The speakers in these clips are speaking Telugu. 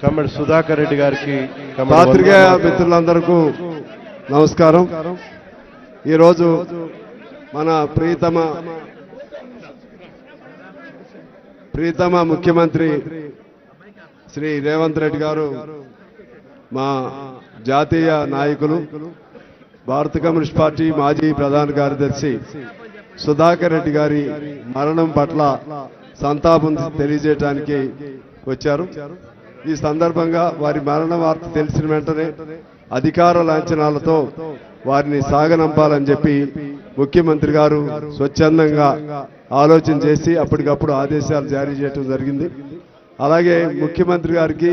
కమ్మడి సుధాకర్ రెడ్డి గారికి పాత్రికేయ. మిత్రులందరికీ నమస్కారం ఈరోజు మన ప్రీతమ ప్రీతమ ముఖ్యమంత్రి శ్రీ రేవంత్ రెడ్డి గారు మా జాతీయ నాయకులు భారత కమ్యూనిస్ట్ పార్టీ మాజీ ప్రధాన కార్యదర్శి సుధాకర్ రెడ్డి గారి మరణం పట్ల సంతాపం తెలియజేయడానికి వచ్చారు ఈ సందర్భంగా వారి మరణ వార్త తెలిసిన వెంటనే అధికార లాంఛనాలతో వారిని సాగనంపాలని చెప్పి ముఖ్యమంత్రి గారు స్వచ్ఛందంగా ఆలోచన చేసి అప్పటికప్పుడు ఆదేశాలు జారీ చేయడం జరిగింది. అలాగే ముఖ్యమంత్రి గారికి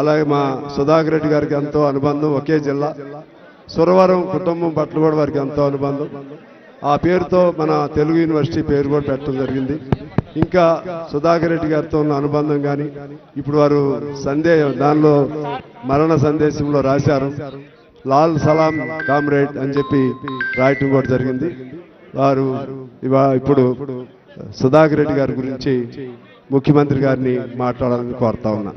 అలాగే మా సుధాకర్ రెడ్డి గారికి ఎంతో అనుబంధం ఒకే జిల్లా. సురవరం కుటుంబం పట్ల కూడా వారికి ఎంతో అనుబంధం. ఆ పేరుతో మన తెలుగు యూనివర్సిటీ పేరు కూడా పెట్టడం జరిగింది. ఇంకా సుధాకర్ రెడ్డి గారితో ఉన్న అనుబంధం కానీ ఇప్పుడు వారు సందేహం దానిలో మరణ సందేశంలో రాశారు. లాల్ సలాం కామ్రేడ్ అని చెప్పి రాయటం కూడా జరిగింది. వారు ఇవా ఇప్పుడు సుధాకర్ రెడ్డి గారి గురించి ముఖ్యమంత్రి గారిని మాట్లాడాలని కోరుతా ఉన్నా.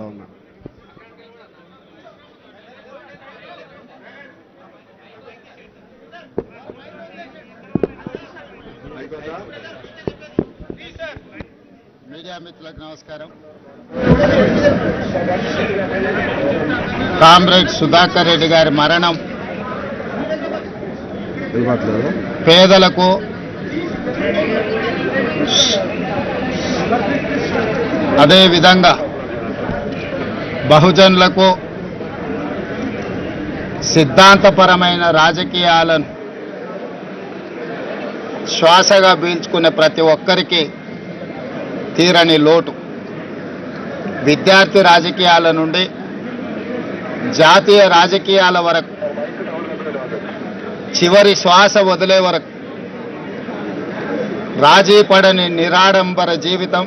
మీడియా మిత్రులకు నమస్కారం. కామ్రేడ్ సుధాకర్ రెడ్డి గారి మరణం పేదలకు అదే విధంగా బహుజనులకు సిద్ధాంతపరమైన రాజకీయాలను శ్వాసగా పీల్చుకునే ప్రతి ఒక్కరికి తీరని లోటు. విద్యార్థి రాజకీయాల నుండి జాతీయ రాజకీయాల వరకు చివరి శ్వాస వదిలే వరకు రాజీ పడని నిరాడంబర జీవితం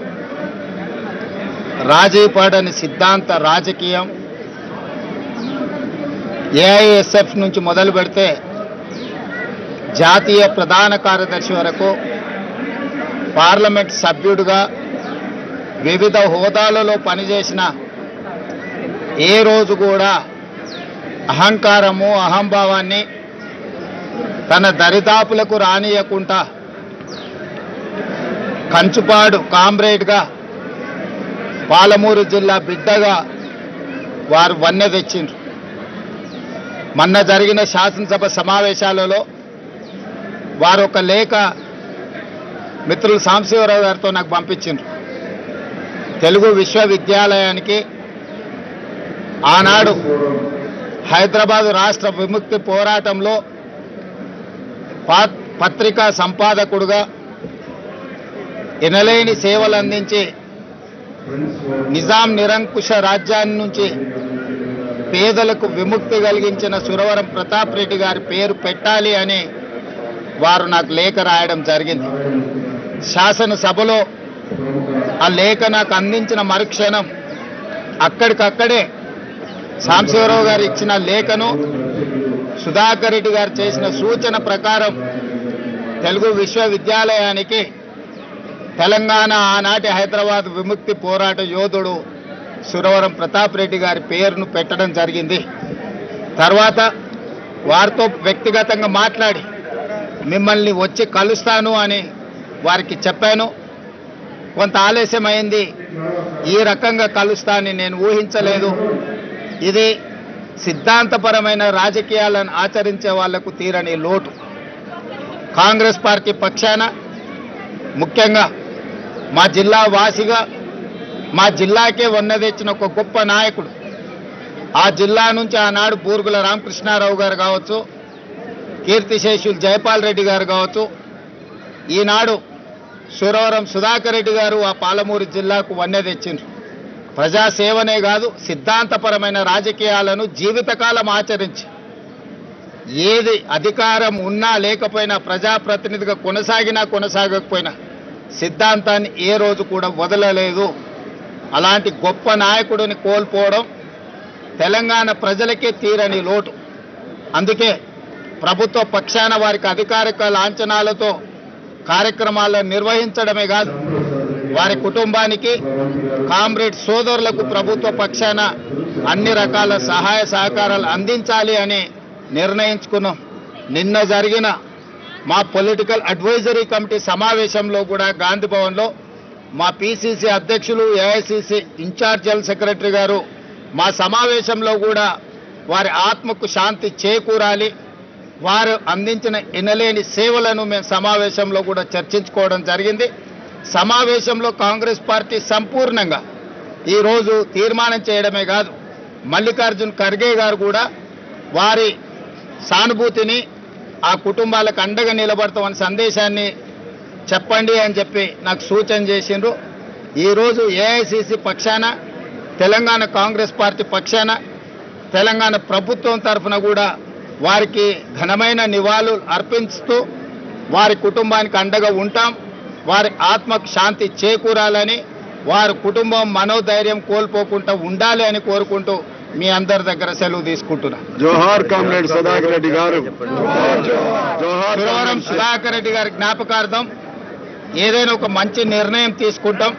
రాజీ పడని సిద్ధాంత రాజకీయం ఏఐఎస్ఎఫ్ నుంచి మొదలు పెడితే జాతీయ ప్రధాన కార్యదర్శి వరకు పార్లమెంట్ సభ్యుడిగా వివిధ హోదాలలో పనిచేసిన ఏ రోజు కూడా అహంకారము అహంభావాన్ని తన దరిదాపులకు రానియకుండా కంచుపాడు కామ్రేడ్గా పాలమూరు జిల్లా బిడ్డగా వారు వన్నె తెచ్చిండ్రు. మొన్న జరిగిన శాసనసభ సమావేశాలలో వారు ఒక లేఖ మిత్రులు సాంశివరావు గారితో నాకు పంపించిండ్రు. తెలుగు విశ్వవిద్యాలయానికి ఆనాడు హైదరాబాద్ రాష్ట్ర విముక్తి పోరాటంలో పత్రికా సంపాదకుడుగా ఎనలేని సేవలు అందించి నిజాం నిరంకుశ రాజ్యాన్ని నుంచి పేదలకు విముక్తి కలిగించిన సురవరం ప్రతాప్ రెడ్డి గారి పేరు పెట్టాలి అని వారు నాకు లేఖ రాయడం జరిగింది. శాసనసభలో ఆ లేఖ నాకు అందించిన మరుక్షణం అక్కడికక్కడే సాంబశివరావు గారు ఇచ్చిన లేఖను సుధాకర్ రెడ్డి గారు చేసిన సూచన ప్రకారం తెలుగు విశ్వవిద్యాలయానికి తెలంగాణ ఆనాటి హైదరాబాద్ విముక్తి పోరాట యోధుడు సురవరం ప్రతాప్ రెడ్డి గారి పేరును పెట్టడం జరిగింది. తర్వాత వారితో వ్యక్తిగతంగా మాట్లాడి మిమ్మల్ని వచ్చి కలుస్తాను అని వారికి చెప్పాను. కొంత ఆలస్యమైంది. ఈ రకంగా కలుస్తానని నేను ఊహించలేదు. ఇది సిద్ధాంతపరమైన రాజకీయాలను ఆచరించే వాళ్ళకు తీరని లోటు. కాంగ్రెస్ పార్టీ పక్షాన ముఖ్యంగా మా జిల్లా వాసిగా మా జిల్లాకే వన్న తెచ్చిన ఒక గొప్ప నాయకుడు. ఆ జిల్లా నుంచి ఆనాడు బూరుగుల రామకృష్ణారావు గారు కావచ్చు కీర్తిశేషులు జయపాల్ రెడ్డి గారు కావచ్చు ఈనాడు సురవరం సుధాకర్ రెడ్డి గారు ఆ పాలమూరు జిల్లాకు వన్నె తెచ్చిండ్రు. ప్రజాసేవనే కాదు సిద్ధాంతపరమైన రాజకీయాలను జీవితకాలం ఆచరించి ఏది అధికారం ఉన్నా లేకపోయినా ప్రజాప్రతినిధిగా కొనసాగినా కొనసాగకపోయినా సిద్ధాంతాన్ని ఏ రోజు కూడా వదలలేదు. అలాంటి గొప్ప నాయకుడిని కోల్పోవడం తెలంగాణ ప్రజలకే తీరని లోటు. అందుకే ప్రభుత్వ పక్షాన వారికి అధికారిక లాంఛనాలతో కార్యక్రమాలను నిర్వహించడమే కాదు వారి కుటుంబానికి కామ్రేడ్ సోదరులకు ప్రభుత్వ పక్షాన అన్ని రకాల సహాయ సహకారాలు అందించాలి అని నిర్ణయించుకున్నాం. నిన్న జరిగిన మా పొలిటికల్ అడ్వైజరీ కమిటీ సమావేశంలో కూడా గాంధీ భవన్లో మా పిసిసి అధ్యక్షులు ఏఐసిసి ఇన్ఛార్జ్ జనరల్ సెక్రటరీ గారు మా సమావేశంలో కూడా వారి ఆత్మకు శాంతి చేకూరాలి. వారు అందించిన ఇనలేని సేవలను మేము సమావేశంలో కూడా చర్చించుకోవడం జరిగింది. సమావేశంలో కాంగ్రెస్ పార్టీ సంపూర్ణంగా ఈరోజు తీర్మానం చేయడమే కాదు మల్లికార్జున్ ఖర్గే గారు కూడా వారి సానుభూతిని ఆ కుటుంబాలకు అండగా నిలబడతామని సందేశాన్ని చెప్పండి అని చెప్పి నాకు సూచన చేసిండ్రు. ఈరోజు ఏఐసిసి పక్షాన తెలంగాణ కాంగ్రెస్ పార్టీ పక్షాన తెలంగాణ ప్రభుత్వం తరఫున కూడా వారికి ఘనమైన నివాళులు అర్పిస్తూ వారి కుటుంబానికి అండగా ఉంటాం. వారి ఆత్మకు శాంతి చేకూరాలని వారి కుటుంబం మనోధైర్యం కోల్పోకుండా ఉండాలి అని కోరుకుంటూ మీ అందరి దగ్గర సెలవు తీసుకుంటున్నా. జోహార్ కామ్రేడ్ సుధాకర్ రెడ్డి గారు. సురవరం సుధాకర్ రెడ్డి గారి జ్ఞాపకార్థం ఏదైనా ఒక మంచి నిర్ణయం తీసుకుంటాం.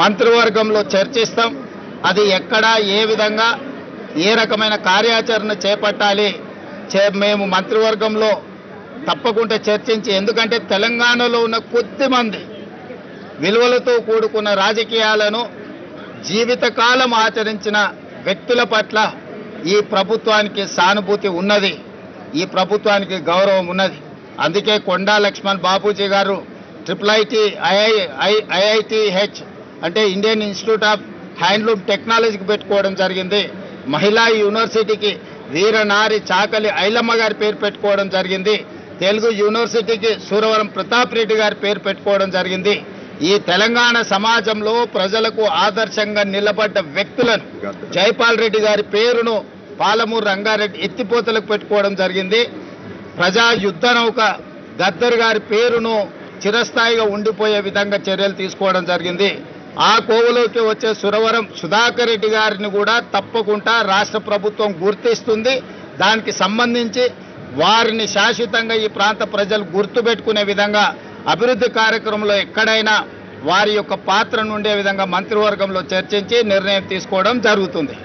మంత్రివర్గంలో చర్చిస్తాం. అది ఎక్కడ ఏ విధంగా ఏ రకమైన కార్యాచరణ చేపట్టాలి మేము మంత్రివర్గంలో తప్పకుండా చర్చించి ఎందుకంటే తెలంగాణలో ఉన్న కొద్ది మంది విలువలతో కూడుకున్న రాజకీయాలను జీవితకాలం ఆచరించిన వ్యక్తుల పట్ల ఈ ప్రభుత్వానికి సానుభూతి ఉన్నది. ఈ ప్రభుత్వానికి గౌరవం ఉన్నది. అందుకే కొండా లక్ష్మణ్ బాపూజీ గారు triple IT I I IIT H అంటే ఇండియన్ ఇన్స్టిట్యూట్ ఆఫ్ హ్యాండ్లూమ్ టెక్నాలజీకి పెట్టుకోవడం జరిగింది. మహిళా యూనివర్సిటీకి వీరనారి చాకలి ఐలమ్మ గారి పేరు పెట్టుకోవడం జరిగింది. తెలుగు యూనివర్సిటీకి సూరవరం ప్రతాప్ రెడ్డి గారి పేరు పెట్టుకోవడం జరిగింది. ఈ తెలంగాణ సమాజంలో ప్రజలకు ఆదర్శంగా నిలబడ్డ వ్యక్తులను జైపాల్ రెడ్డి గారి పేరును పాలమూరు రంగారెడ్డి ఎత్తిపోతలకు పెట్టుకోవడం జరిగింది. ప్రజా యుద్ధ నౌక గద్దర్ గారి పేరును చిరస్థాయిగా ఉండిపోయే విధంగా చర్యలు తీసుకోవడం జరిగింది. ఆ కోవలోకి వచ్చే సురవరం సుధాకర్ రెడ్డి గారిని కూడా తప్పకుండా రాష్ట్ర ప్రభుత్వం గుర్తిస్తుంది. దానికి సంబంధించి వారిని శాశ్వతంగా ఈ ప్రాంత ప్రజలు గుర్తుపెట్టుకునే విధంగా అభివృద్ధి కార్యక్రమంలో ఎక్కడైనా వారి యొక్క పాత్రను ఉండే విధంగా మంత్రివర్గంలో చర్చించి నిర్ణయం తీసుకోవడం జరుగుతుంది.